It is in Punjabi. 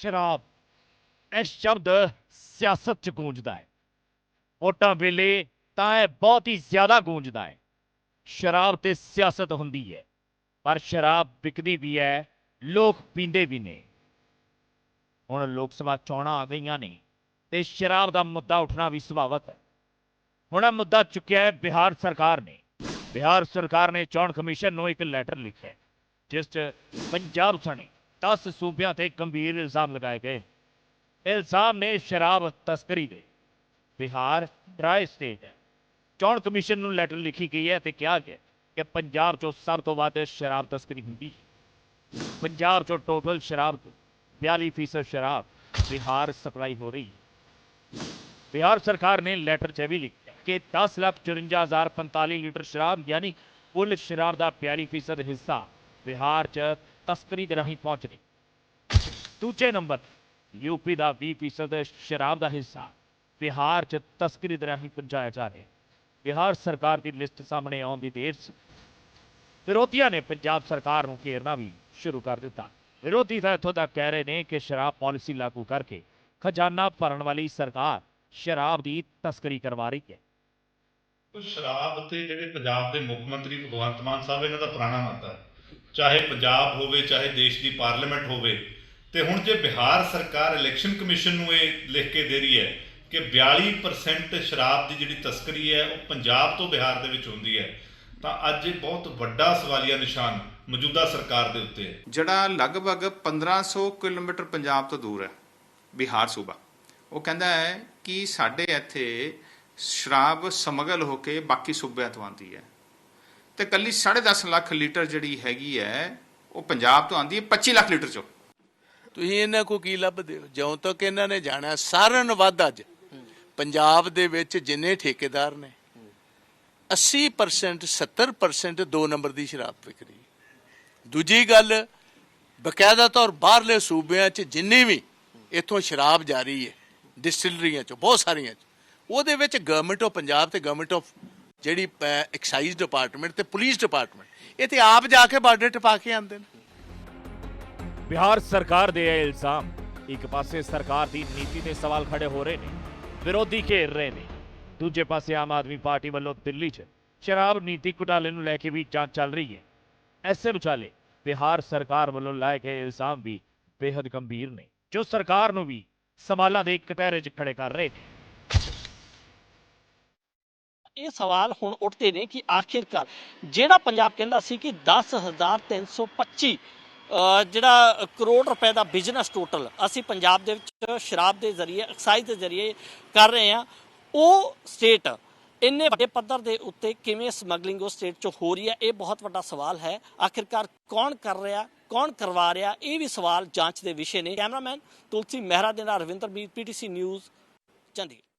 ਸ਼ਰਾਬ। ਇਹ ਸ਼ਬਦ ਸਿਆਸਤ 'ਚ ਗੂੰਜਦਾ ਹੈ। ਵੋਟਾਂ ਵੇਲੇ ਤਾਂ ਇਹ ਬਹੁਤ ਹੀ ਜ਼ਿਆਦਾ ਗੂੰਜਦਾ ਹੈ। ਸ਼ਰਾਬ ਤੇ ਸਿਆਸਤ ਹੁੰਦੀ ਹੈ, ਪਰ ਸ਼ਰਾਬ ਵਿਕਦੀ ਵੀ ਹੈ, ਲੋਕ ਪੀਂਦੇ ਵੀ ਨੇ। ਹੁਣ ਲੋਕ ਸਭਾ ਚੋਣਾਂ ਆ ਗਈਆਂ ਨੇ ਤੇ ਸ਼ਰਾਬ ਦਾ ਮੁੱਦਾ ਉੱਠਣਾ ਵੀ ਸੁਭਾਵਕ ਹੈ। ਹੁਣ ਇਹ ਮੁੱਦਾ ਚੁੱਕਿਆ ਹੈ ਬਿਹਾਰ ਸਰਕਾਰ ਨੇ। ਬਿਹਾਰ ਸਰਕਾਰ ਨੇ ਚੋਣ ਕਮਿਸ਼ਨ ਨੂੰ ਇੱਕ ਲੈਟਰ ਲਿਖਿਆ ਜਿਸ 'ਚ ਪੰਜਾਬ ਸਣੇ 10 ਸੂਬਿਆਂ ਤੇ ਗੰਭੀਰ ਇਲਜ਼ਾਮ ਲਗਾਏ ਗਏ। ਇਲਜ਼ਾਮ ਨੇ ਸ਼ਰਾਬ ਤਸਕਰੀ ਦੇ। ਬਿਹਾਰ ਡਰਾਈ ਸਟੇਟ ਹੈ। ਚੋਣ ਕਮਿਸ਼ਨ ਨੂੰ ਲੈਟਰ ਲਿਖੀ ਗਈ ਹੈ ਤੇ ਕਿਹਾ ਗਿਆ ਕਿ ਪੰਜਾਬ 'ਚੋਂ ਸਭ ਤੋਂ ਵੱਧ ਸ਼ਰਾਬ ਤਸਕਰੀ ਹੁੰਦੀ ਪੰਜਾਬ 'ਚੋਂ ਟੋਟਲ ਸ਼ਰਾਬ 42% ਸ਼ਰਾਬ ਬਿਹਾਰ ਸਪਲਾਈ ਹੋ ਰਹੀ ਹੈ। ਬਿਹਾਰ ਸਰਕਾਰ ਨੇ ਲੈਟਰ 'ਚ ਇਹ ਵੀ ਲਿਖਿਆ ਕਿ 10 ਲੱਖ 54045 ਲੀਟਰ ਸ਼ਰਾਬ, ਯਾਨੀ ਕੁੱਲ ਸ਼ਰਾਬ ਦਾ 42% ਹਿੱਸਾ ਬਿਹਾਰ 'ਚ ਤਸਕਰੀ ਦੇ ਰਾਹੀਂ ਪਹੁੰਚ ਦੂਜੇ ਨੰਬਰ ਯੂਪੀ ਦਾ 20% ਸ਼ਰਾਬ ਦਾ ਹਿੱਸਾ। ਬਿਹਾਰ 'ਚ ਤਸਕਰੀ ਦੇ ਰਾਹੀਂ ਪਹੁੰਚਾਇਆ ਜਾ ਰਿਹਾ ਬਿਹਾਰ ਸਰਕਾਰ ਦੀ ਲਿਸਟ ਸਾਹਮਣੇ ਆਉਣ ਦੀ ਦੇਰ ਵਿਰੋਧੀਆਂ ਨੇ ਪੰਜਾਬ ਸਰਕਾਰ ਨੂੰ ਘੇਰਨਾ ਵੀ ਸ਼ੁਰੂ ਕਰ ਦਿੱਤਾ। ਵਿਰੋਧੀ ਤਾਂ ਇੱਥੋਂ ਤੱਕ ਕਹਿ ਰਹੇ ਨੇ ਕਿ ਸ਼ਰਾਬ ਪਾਲਿਸੀ ਲਾਗੂ ਕਰਕੇ ਖਜ਼ਾਨਾ ਭਰਨ ਵਾਲੀ ਸਰਕਾਰ ਸ਼ਰਾਬ ਦੀ ਤਸਕਰੀ ਕਰਵਾ ਰਹੀ ਹੈ। ਸ਼ਰਾਬ ਤੇ ਜਿਹੜੇ ਪੰਜਾਬ ਦੇ ਮੁੱਖ ਮੰਤਰੀ ਭਗਵੰਤ ਮਾਨ ਸਾਹਿਬ, ਇਹਨਾਂ ਦਾ ਪੁਰਾਣਾ ਨਾਤਾ ਹੈ। ਚਾਹੇ ਪੰਜਾਬ ਹੋਵੇ, ਚਾਹੇ ਦੇਸ਼ ਦੀ ਪਾਰਲੀਮੈਂਟ ਹੋਵੇ, ਤੇ ਹੁਣ ਜੇ ਬਿਹਾਰ ਸਰਕਾਰ ਇਲੈਕਸ਼ਨ ਕਮਿਸ਼ਨ ਨੂੰ ਇਹ ਲਿਖ ਕੇ ਦੇ ਰਹੀ ਹੈ ਕਿ 42% ਸ਼ਰਾਬ ਦੀ ਜਿਹੜੀ ਤਸਕਰੀ ਹੈ, ਉਹ ਪੰਜਾਬ ਤੋਂ ਬਿਹਾਰ ਦੇ ਵਿੱਚ ਹੁੰਦੀ ਹੈ, ਤਾਂ ਅੱਜ ਇਹ ਬਹੁਤ ਵੱਡਾ ਸਵਾਲੀਆ ਨਿਸ਼ਾਨ ਮੌਜੂਦਾ ਸਰਕਾਰ ਦੇ ਉੱਤੇ ਹੈ। ਜਿਹੜਾ ਲਗਭਗ 1500 ਕਿਲੋਮੀਟਰ ਪੰਜਾਬ ਤੋਂ ਦੂਰ ਹੈ, ਬਿਹਾਰ ਸੂਬਾ, ਉਹ ਕਹਿੰਦਾ ਹੈ ਕਿ ਸਾਡੇ ਇੱਥੇ ਸ਼ਰਾਬ ਸਮਗਲ ਹੋ ਕੇ ਬਾਕੀ ਸੂਬਿਆਂ ਤੋਂ ਆਉਂਦੀ ਹੈ। ਤੇ ਕੱਲੀ 10.5 ਲੱਖ ਲੀਟਰ ਜਿਹੜੀ ਹੈਗੀ ਹੈ ਉਹ ਪੰਜਾਬ ਤੋਂ ਆਉਂਦੀ ਹੈ 25 ਲੱਖ ਲੀਟਰ ਚੋਂ। ਤੁਸੀਂ ਇਹਨਾਂ ਕੋ ਕੀ ਲੱਭਦੇ ਹੋ? ਜਿਉਂ ਤੱਕ ਇਹਨਾਂ ਨੇ ਜਾਣਾ ਸਾਰਿਆਂ ਨੂੰ ਵੱਧ ਅੱਜ ਪੰਜਾਬ ਦੇ ਵਿੱਚ ਜਿੰਨੇ ਠੇਕੇਦਾਰ ਨੇ 80% 70% ਦੋ ਨੰਬਰ ਦੀ ਸ਼ਰਾਬ ਵਿਕਰੀ। ਦੂਜੀ ਗੱਲ, ਬਕਾਇਦਾ ਤੌਰ ਬਾਹਰਲੇ ਸੂਬਿਆਂ 'ਚ ਜਿੰਨੀ ਵੀ ਇੱਥੋਂ ਸ਼ਰਾਬ ਜਾਰੀ ਹੈ ਡਿਸਟਿਲਰੀਆਂ 'ਚ, ਬਹੁਤ ਸਾਰੀਆਂ 'ਚ, ਉਹਦੇ ਵਿੱਚ ਗਵਰਨਮੈਂਟ ਆਫ ਪੰਜਾਬ ਤੇ ਗਵਰਨਮੈਂਟ ਆਫ ਜਿਹੜੀ ਐਕਸਾਈਜ਼ ਡਿਪਾਰਟਮੈਂਟ ਤੇ ਪੁਲਿਸ ਡਿਪਾਰਟਮੈਂਟ ਇਹ ਤੇ ਆਪ ਜਾ ਕੇ ਬਾਰਡਰ ਟਪਾ ਕੇ ਆਉਂਦੇ ਨੇ। ਬਿਹਾਰ ਸਰਕਾਰ ਦੇ ਇਹ ਇਲਜ਼ਾਮ, ਇੱਕ ਪਾਸੇ ਸਰਕਾਰ ਦੀ ਨੀਤੀ ਤੇ ਸਵਾਲ ਖੜੇ ਹੋ ਰਹੇ ਨੇ, ਵਿਰੋਧੀ ਘੇਰ ਰਹੇ ਨੇ। ਦੂਜੇ ਪਾਸੇ ਆਮ ਆਦਮੀ ਪਾਰਟੀ ਵੱਲੋਂ ਦਿੱਲੀ 'ਚ ਸ਼ਰਾਬ ਨੀਤੀ ਘੁਟਾਲੇ ਨੂੰ ਲੈ ਕੇ ਵੀ ਜਾਂਚ ਚੱਲ ਰਹੀ ਹੈ। ਐਸੇ ਵਿਚਾਲੇ ਬਿਹਾਰ ਸਰਕਾਰ ਵੱਲੋਂ ਲਾਏ ਗਏ ਇਲਜ਼ਾਮ ਵੀ ਬੇहद ਗੰਭੀਰ ਨੇ, ਜੋ ਸਰਕਾਰ ਨੂੰ ਵੀ ਸਵਾਲਾਂ ਦੇ ਕਟਹਿਰੇ 'ਚ ਖੜੇ ਕਰ ਰਹੇ ਨੇ। ਇਹ ਸਵਾਲ ਹੁਣ ਉੱਠਦੇ ਨੇ ਕਿ ਆਖਿਰਕਾਰ ਜਿਹੜਾ ਪੰਜਾਬ ਕਹਿੰਦਾ ਸੀ ਕਿ 10325 ਅਹ, ਜਿਹੜਾ ਕਰੋੜ ਰੁਪਏ ਦਾ ਬਿਜ਼ਨਸ ਟੋਟਲ ਅਸੀਂ ਪੰਜਾਬ ਦੇ ਵਿੱਚ ਸ਼ਰਾਬ ਦੇ ਜ਼ਰੀਏ ਐਕਸਾਈਜ਼ ਦੇ ਜ਼ਰੀਏ ਕਰ ਰਹੇ ਹਾਂ ਉਹ ਸਟੇਟ ਇੰਨੇ ਵੱਡੇ ਪੱਧਰ ਦੇ ਉੱਤੇ ਕਿਵੇਂ ਸਮਗਲਿੰਗ ਉਹ ਸਟੇਟ 'ਚ ਹੋ ਰਹੀ ਹੈ ਇਹ ਬਹੁਤ ਵੱਡਾ ਸਵਾਲ ਹੈ। ਆਖਿਰਕਾਰ ਕੌਣ ਕਰ ਰਿਹਾ ਕੌਣ ਕਰਵਾ ਰਿਹਾ ਇਹ ਵੀ ਸਵਾਲ ਜਾਂਚ ਦੇ ਵਿਸ਼ੇ ਨੇ। ਕੈਮਰਾਮੈਨ ਤੁਲਸੀ ਮਹਿਰਾ ਦੇ ਨਾਲ ਰਵਿੰਦਰ ਮੀਰ ਪੀਟੀਸੀ ਨਿਊਜ਼ ਚੰਡੀਗੜ੍ਹ।